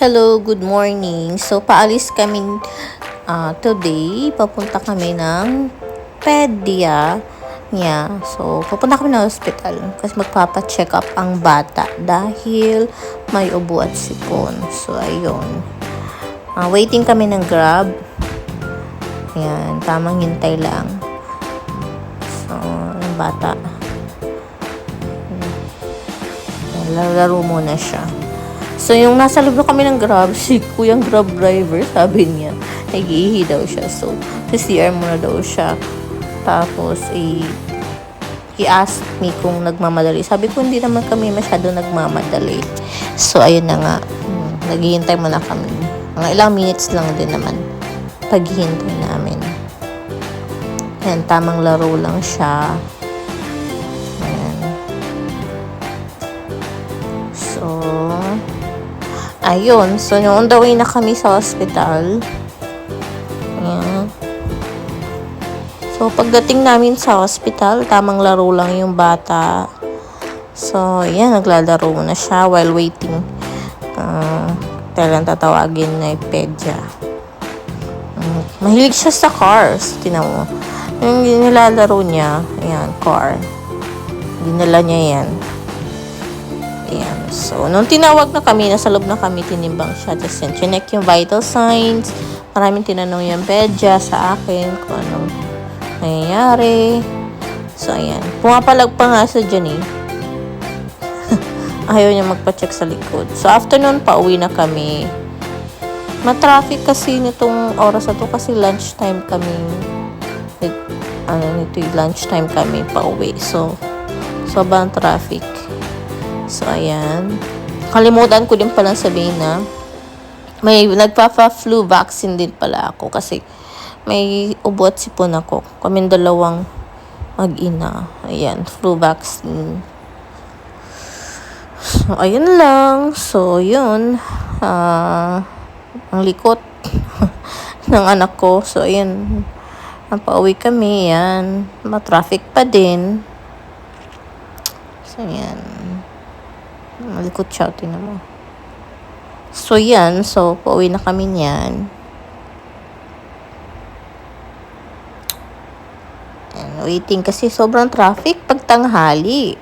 Hello, good morning. So, paalis kami ah, today. Papunta kami ng pedya niya. So, papunta kami ng hospital kasi magpapacheck up ang bata dahil may ubo at sipon. So, ayun. Ah, waiting kami ng grab. Ayan, tamang hintay lang. So, yung bata. Ayan, Laro muna siya. So, yung nasa loob kami ng grab, si kuyang grab driver, sabi niya, nag-iihi daw siya. So, sa CR muna daw siya. Tapos, i he asked me kung nagmamadali. Sabi ko, hindi naman kami masyado nagmamadali. So, ayun na nga. Hmm, naghihintay muna kami. Mga ilang minutes lang din naman paghihintay namin. Ayan, tamang laro lang siya. Ayan. So, ayun. So, on the way na kami sa hospital. Ayan. So, pagdating namin sa hospital, tamang laro lang yung bata. So, yan, naglalaro na siya while waiting. Uh, talagang tatawagin na pedya. Mm, mahilig siya sa cars. Tinan. Yung nilalaro niya, ayan, car. Dinala niya yan. Ayan. So, nung tinawag na kami, nasa loob na kami, tinimbang siya. Tapos yan, chinek yung vital signs. Maraming tinanong yung pedya sa akin kung anong nangyayari. So, ayan. Pumapalag pa nga sa dyan eh. Ayaw niya magpa-check sa likod. So, afternoon, pauwi na kami. Matraffic kasi nitong oras na to kasi lunchtime kami. Like, ano, nito lunchtime kami pauwi. So, sobrang traffic. So, ayan. Kalimutan ko din palang sabihin na may nagpapa-flu vaccine din pala ako kasi may ubo at sipon ako. Kaming dalawang mag-ina. Ayan, flu vaccine. So, ayun lang. So, yun. Ah, ang likot ng anak ko. So, ayun. Napauwi kami. Yan. Matraffic pa din. So, yan. Malikot siya. Tingnan mo. So, yan. So, pauwi na kami niyan. And waiting kasi sobrang traffic pag tanghali.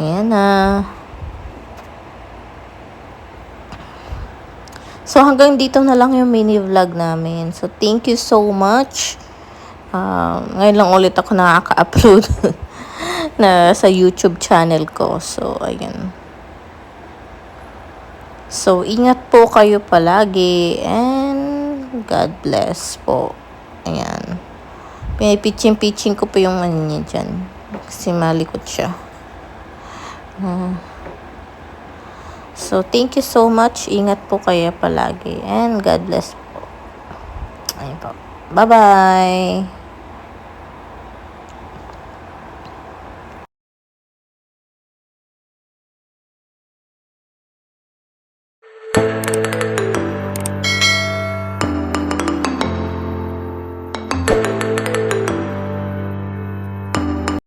Ayan na. So, hanggang dito na lang yung mini vlog namin. So, thank you so much. Um, ngayon lang ulit ako nakaka-upload na sa YouTube channel ko. So, ayun. So, ingat po kayo palagi and God bless po. Ayan. Pinipitching-pitching ko po yung ano niya dyan. Kasi malikot siya. Ah. so, thank you so much. Ingat po kayo palagi. And God bless po. Ayun po. Bye-bye.